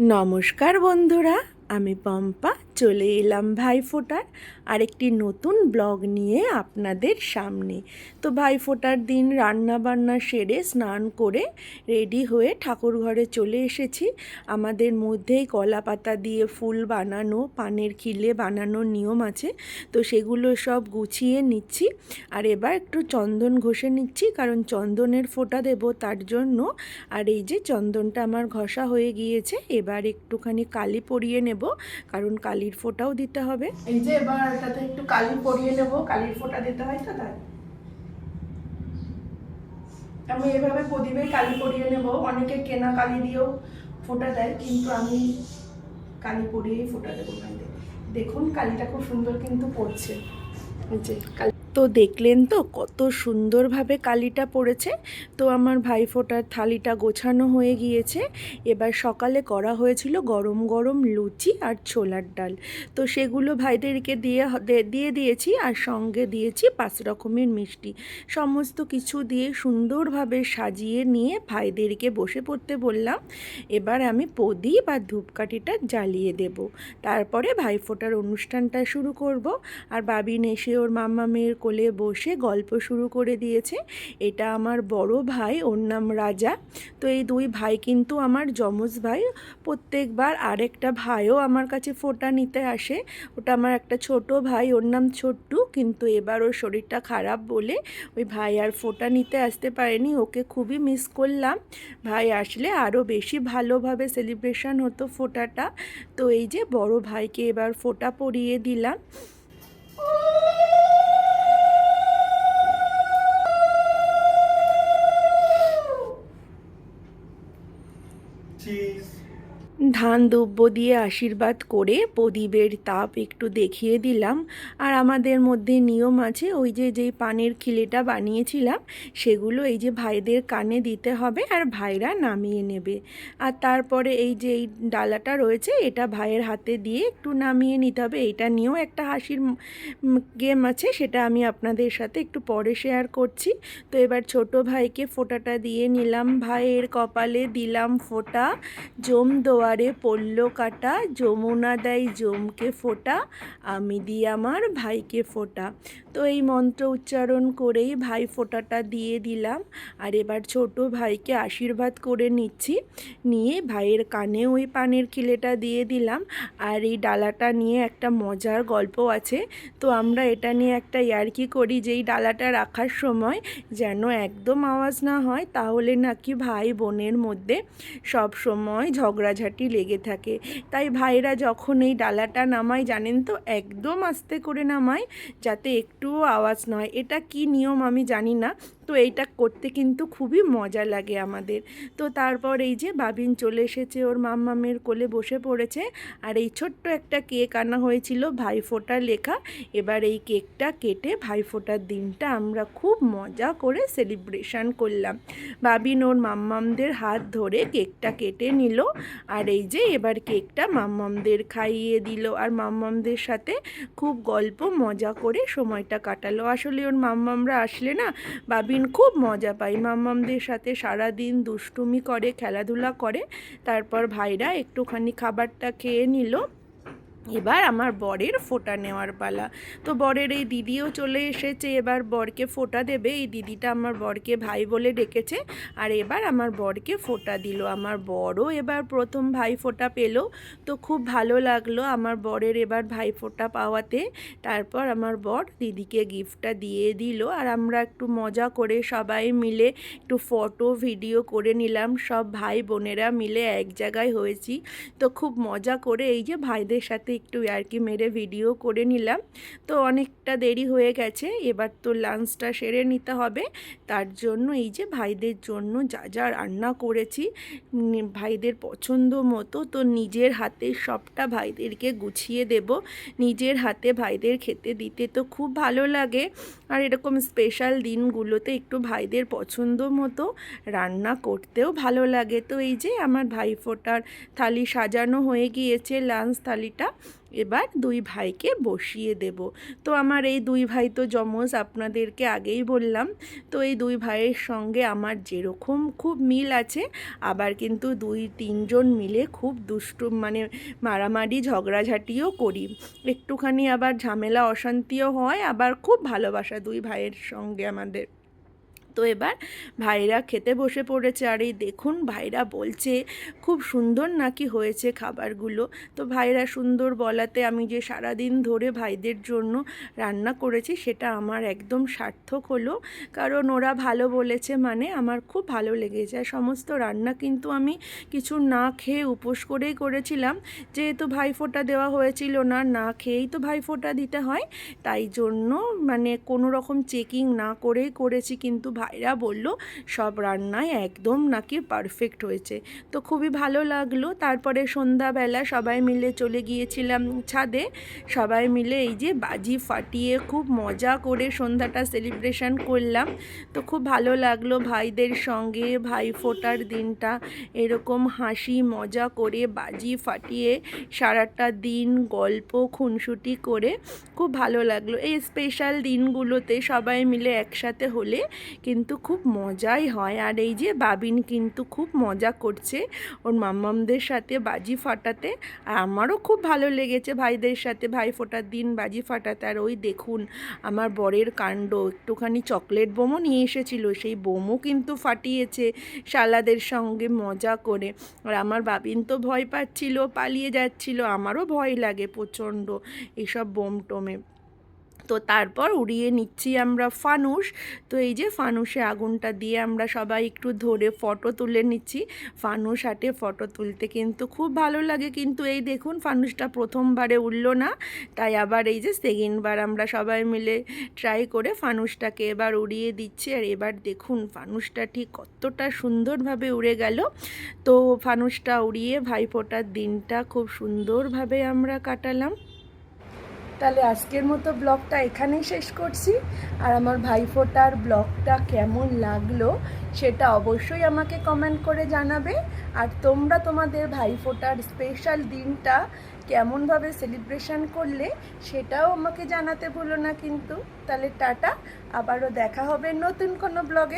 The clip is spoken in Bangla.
নমস্কার বন্ধুরা আমি পম্পা। চলে এলাম ভাইফোঁটার আরেকটি নতুন ব্লগ নিয়ে আপনাদের সামনে। তো ভাইফোঁটার দিন রান্না বান্না সেরে স্নান করে রেডি হয়ে ঠাকুর ঘরে চলে এসেছি। আমাদের মধ্যেই কলা পাতা দিয়ে ফুল বানানো, পানের খিলে বানানোর নিয়ম আছে। তো সেগুলো সব গুছিয়ে নিচ্ছি। আর এবার একটু চন্দন ঘষে নিচ্ছি, কারণ চন্দনের ফোঁটা দেব তার জন্য। আর এই যে চন্দনটা আমার ঘষা হয়ে গিয়েছে, এবার একটুখানি কালি পরিয়ে নেব, কারণ কালির ফোঁটাও দিতে হবে। এই যে এবার এটাতে একটু কালি পরিয়ে নেব, কালির ফোঁটা দিতে হয় তো তাই। আমি এভাবে প্রদীপে কালি পরিয়ে নেব। অনেকে কেনা কালি দিয়েও ফোঁটা দেয়, কিন্তু আমি কালি পরিয়েই ফোঁটা দেবো দেখুন, কালিটা খুব সুন্দর কিন্তু পড়ছে। যে কালি তো দেখলেন তো, কত সুন্দরভাবে কালিটা পড়েছে। তো আমার ভাইফোঁটার থালিটা গোছানো হয়ে গিয়েছে। এবার সকালে করা হয়েছিল গরম গরম লুচি আর ছোলার ডাল। তো সেগুলো ভাইদেরকে দিয়ে দিয়ে দিয়েছি আর সঙ্গে দিয়েছি পাঁচ রকমের মিষ্টি। সমস্ত কিছু দিয়ে সুন্দরভাবে সাজিয়ে নিয়ে ভাইদেরকে বসে পড়তে বললাম, এবার আমি প্রদীপ আর ধূপকাঠিটা জ্বালিয়ে দেব। তারপরে ভাইফোঁটার অনুষ্ঠানটা শুরু করব। আর বাবিন এসে ওর মাম্মা মেয়ের কোলে বসে গল্প শুরু করে দিয়েছে। এটা আমার বড় ভাই, ওর নাম রাজা। তো এই দুই ভাই কিন্তু আমার যমজ ভাই। প্রত্যেকবার আরেকটা ভাইও আমার কাছে ফোঁটা নিতে আসে। ওটা আমার একটা ছোট ভাই, ওর নাম ছোট্টু। কিন্তু এবার ওর শরীরটা খারাপ বলে ওই ভাই আর ফোঁটা নিতে আসতে পারেনি। ওকে খুবই মিস করলাম। ভাই আসলে আরও বেশি ভালোভাবে সেলিব্রেশন হতো ফোঁটাটা। তো এই যে বড় ভাইকে এবার ফোঁটা পরিয়ে দিলাম। ধান দুব্য দিয়ে আশীর্বাদ করে প্রদীপের তাপ একটু দেখিয়ে দিলাম। আর আমাদের মধ্যে নিয়ম আছে, ওই যে যেই পানের খিলেটা বানিয়েছিলাম, সেগুলো এই যে ভাইদের কানে দিতে হবে আর ভাইরা নামিয়ে নেবে। আর তারপরে এই যে, এই ডালাটা রয়েছে, এটা ভাইয়ের হাতে দিয়ে একটু নামিয়ে নিতে হবে। এটা নিয়েও একটা হাসির গেম আছে, সেটা আমি আপনাদের সাথে একটু পরে শেয়ার করছি। তো এবার ছোট ভাইকে ফোঁটাটা দিয়ে নিলাম। ভাইয়ের কপালে দিলাম ফোঁটা। জম দোয়ারে পড়ল কাটা, যমুনা দেয় জমকে ফোঁটা, আমি দিই আমার ভাইকে ফোটা। তো এই মন্ত্র উচ্চারণ করেই ভাই ফোঁটাটা দিয়ে দিলাম। আর এবার ছোট ভাইকে আশীর্বাদ করে নিচ্ছি। নিয়ে ভাইয়ের কানে ওই পানের খিলেটা দিয়ে দিলাম। আর এই ডালাটা নিয়ে একটা মজার গল্প আছে। তো আমরা এটা নিয়ে একটা ইয়ার্কি করি যে এই ডালাটা রাখার সময় যেন একদম আওয়াজ না হয়, তাহলে নাকি ভাই বোনের মধ্যে সব সময় ঝগড়াঝাটি লেগে থাকে। তাই ভাইরা যখন এই ডালাটা নামায়, জানেন তো, একদম আস্তে করে নামায়, যাতে একটুও আওয়াজ নয়। এটা কি নিয়ম আমি জানি না। তো এইটা করতে কিন্তু খুবই মজা লাগে আমাদের। তো তারপর এই যে বাবিন চলে এসেছে, ওর মাম্মামের কোলে বসে পড়েছে। আর এই ছোট্ট একটা কেক আনা হয়েছিল ভাইফোঁটা লেখা। এবার এই কেকটা কেটে ভাইফোঁটার দিনটা আমরা খুব মজা করে সেলিব্রেশন করলাম। বাবিন ওর মাম্মামদের হাত ধরে কেকটা কেটে নিল। আর এই যে এবার কেকটা মাম্মামদের খাইয়ে দিল। আর মাম্মামদের সাথে খুব গল্প মজা করে সময়টা কাটালো। আসলে ওর মাম্মামরা আসলে না বাবিন খুব মজা পাই। মামামদের সাথে সারা দিন দুষ্টুমি করে, খেলাধুলা করে, তারপর ভাইরা একটুখানি খাবারটা খেয়ে নিল। এবার আমার বরের ফোঁটা নেওয়ার পালা। তো বরের এই দিদিও চলে এসেছে, এবার বরকে ফোঁটা দেবে। এই দিদিটা আমার বরকে ভাই বলে ডেকেছে আর এবার আমার বরকে ফোঁটা দিল। আমার বড়ও এবার প্রথম ভাই ফোঁটা পেল। তো খুব ভালো লাগল আমার বরের এবার ভাই ফোঁটা পাওয়াতে। তারপর আমার বর দিদিকে গিফটটা দিয়ে দিল আর আমরা একটু মজা করে সবাই মিলে একটু ফটো, ভিডিও করে নিলাম। সব ভাই বোনেরা মিলে এক জায়গায় হয়েছি। তো খুব মজা করে এই যে ভাইদের সাথে একটু ইয়ার্কি মেরে ভিডিও করে নিলাম। তো অনেকটা দেরি হয়ে গেছে, এবার তো লাঞ্চটা সেরে নিতে হবে। তার জন্য এই যে ভাইদের জন্য যা যা রান্না করেছি ভাইদের পছন্দ মতো, তো নিজের হাতে সবটা ভাইদেরকে গুছিয়ে দেব। নিজের হাতে ভাইদের খেতে দিতে তো খুব ভালো লাগে। আর এরকম স্পেশাল দিনগুলোতে একটু ভাইদের পছন্দ মতো রান্না করতেও ভালো লাগে। তো এই যে আমার ভাইফোঁটার থালি সাজানো হয়ে গিয়েছে লাঞ্চ থালিটা। এবার দুই ভাইকে বসিয়ে দেব। তো আমার এই দুই ভাই তো যমজ, আপনাদেরকে আগেই বললাম। তো এই দুই ভাইয়ের সঙ্গে আমার যেরকম খুব মিল আছে, আবার কিন্তু দুই, তিনজন মিলে খুব দুষ্টু মানে মারামারি, ঝগড়াঝাটিও করি। একটুখানি আবার ঝামেলা, অশান্তিও হয়, আবার খুব ভালোবাসা দুই ভাইয়ের সঙ্গে আমাদের। তো এবার ভাইরা খেতে বসে পড়েছে। আর এই দেখুন, ভাইরা বলছে, খুব সুন্দর নাকি হয়েছে খাবারগুলো? তো ভাইরা সুন্দর বলাতে, আমি যে সারাদিন ধরে ভাইদের জন্য রান্না করেছি, সেটা আমার একদম সার্থক হলো। কারণ ওরা ভালো বলেছে মানে আমার খুব ভালো লেগেছে। আর সমস্ত রান্না কিন্তু আমি কিছু না খেয়ে উপোস করেই করেছিলাম। যেহেতু ভাইফোঁটা দেওয়া হয়েছিল না না খেয়েই তো ভাইফোঁটা দিতে হয়। তাই জন্য মানে কোনো রকম চেকিং না করেই করেছি, কিন্তু ভাইরা বলল, সব রান্নায় একদম নাকি পারফেক্ট হয়েছে। তো খুবই ভালো লাগল। তারপরে সন্ধ্যাবেলা সবাই মিলে চলে গিয়েছিলাম ছাদে। সবাই মিলে এই যে বাজি ফাটিয়ে খুব মজা করে সন্ধ্যাটা সেলিব্রেশন করলাম। তো খুব ভালো লাগল ভাইদের সঙ্গে, ভাই ফোটার দিনটা। এরকম হাসি, মজা করে বাজি ফাটিয়ে সারাটা দিন গল্প, খুনসুটি করে খুব ভালো লাগল। এই স্পেশাল দিনগুলোতে সবাই মিলে একসাথে হলে কিন্তু খুব মজাই হয়। আর এই যে বাবিন কিন্তু খুব মজা করছে ওর মাম্মামদের সাথে বাজি ফাটাতে। আর আমারও খুব ভালো লেগেছে ভাইদের সাথে ভাই ফোটার দিন বাজি ফাটাতে। আর ওই দেখুন, আমার বরের কাণ্ড, একটুখানি চকলেট বোমও নিয়ে এসেছিল, সেই বোমও কিন্তু ফাটিয়েছে শালাদের সঙ্গে মজা করে। আর আমার বাবিন তো ভয় পাচ্ছিল, পালিয়ে যাচ্ছিল, আমারও ভয় লাগে প্রচণ্ড এইসব বোম টোমে। তো তারপর উড়িয়ে নিচ্ছি আমরা ফানুস তো এই যে ফানুসে আগুনটা দিয়ে আমরা সবাই একটু ধরে ফটো তুলে নিচ্ছি। ফানুস হাটে ফটো তুলতে কিন্তু খুব ভালো লাগে। কিন্তু এই দেখুন ফানুসটা প্রথমবারে উঠল না। তাই আবার এই যে সেকেন্ডবার আমরা সবাই মিলে ট্রাই করে ফানুসটাকে এবার উড়িয়ে দিচ্ছি। আর এবার দেখুন ফানুসটা ঠিক কতটা সুন্দরভাবে উড়ে গেল। তো ফানুসটা উড়িয়ে ভাইফোঁটার দিনটা খুব সুন্দরভাবে আমরা কাটালাম। তাহলে আজকের মতো ব্লগটা এখানেই শেষ করছি। আর আমার ভাইফোঁটার ব্লগটা কেমন লাগল সেটা অবশ্যই আমাকে কমেন্ট করে জানাবে। আর তোমরা তোমাদের ভাইফোঁটার স্পেশাল দিনটা কেমনভাবে সেলিব্রেশন করলে সেটাও আমাকে জানাতে ভুলো না কিন্তু। তাহলে টাটা, আবারও দেখা হবে নতুন কোনো ব্লগে।